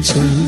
into